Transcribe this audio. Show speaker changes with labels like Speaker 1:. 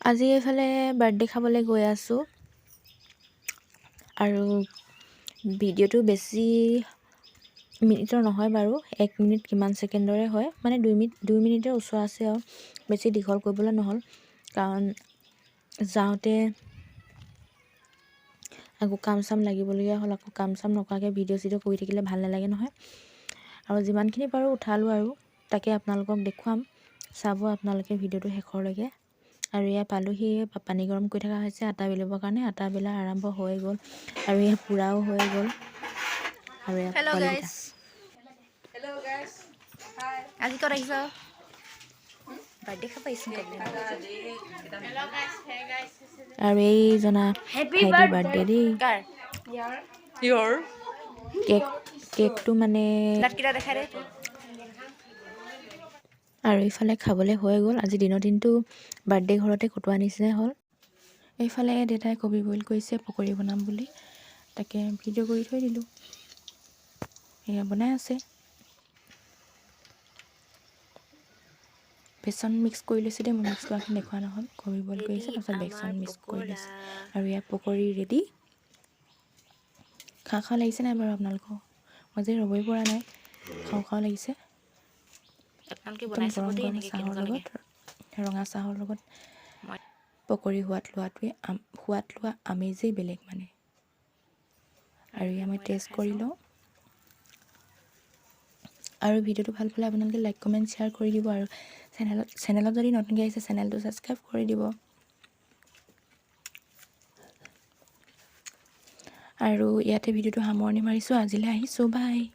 Speaker 1: আজি এইফালে বাৰ্থডে খাবলৈ গৈ আছোঁ। আৰু ভিডিঅ'টো বেছি মিনিটৰ নহয় বাৰু এক মিনিট কিমান ছেকেণ্ডৰে হয় মানে দুই মিনিট দুই মিনিটৰ ওচৰ আছে আৰু বেছি দীঘল কৰিবলৈ নহ'ল। কাৰণ যাওঁতে আকৌ কাম চাম লাগিবলগীয়া হ'ল আকৌ কাম চাম নকৰাকৈ ভিডিঅ' চিডিঅ' কৰি থাকিলে ভাল নালাগে নহয়। আৰু যিমানখিনি পাৰোঁ উঠালোঁ আৰু তাকে আপোনালোকক দেখুৱাম চাব আপোনালোকে ভিডিঅ'টো শেষৰলৈকে। আৰু এয়া পালোহি পানী গৰম কৰি থকা হৈছে আটা বেলিবৰ কাৰণে। আটা বেলা আৰম্ভ হৈ গ'ল আৰু এয়া পোৰাও হৈ গ'ল আৰু এয়া
Speaker 2: Hello
Speaker 1: পোৱালিকেইটা।
Speaker 2: guys. আজি ক'ত আহিছ? বাৰ্থডে খাব আহিছোঁ
Speaker 1: আৰু এইজনা হেপী বাৰ্থডে দেই। কেক কেকটো মানে আৰু ইফালে খাবলৈ হৈ গ'ল। আজি দিনৰ দিনটো বাৰ্থডে ঘৰতে কটোৱা নিচিনাই হ'ল। এইফালে দেউতাই কবি বইল কৰিছে পকৰি বনাম বুলি। তাকে ভিডিঅ' কৰি থৈ দিলোঁ। এয়া বনাই আছে। বেচন মিক্স কৰি লৈছে দেই মই মিক্স কৰাখিনি দেখুওৱা নহ'ল। কবি বইল কৰিছে তাৰপিছত বেচন মিক্স কৰি লৈছে। আৰু ইয়াত পকৰি ৰেডি খাওঁ খাওঁ লাগিছে নাই বাৰু আপোনালোকৰ? মই যে ৰ'বই পৰা নাই। খাওঁ খাওঁ লাগিছে। গৰম গৰম চাহৰ লগত ৰঙা চাহৰ লগত পকৰি সোৱাদ লোৱাটোৱে আম- সোৱাদ লোৱা আমেজেই বেলেগ মানে। আৰু মই টেষ্ট কৰি লওঁ। আৰু ভিডিঅ'টো ভালো পালে আপোনালোকে লাইক কমেণ্ট শ্বেয়াৰ কৰি দিব আৰু চেনেলত চেনেলত যদি নতুনকৈ আহিছে চেনেলটো ছাবস্ক্ৰাইব কৰি দিব। আৰু ইয়াতে ভিডিঅ'টো সামৰণি মাৰিছোঁ আজিলৈ আহিছোঁ বাই।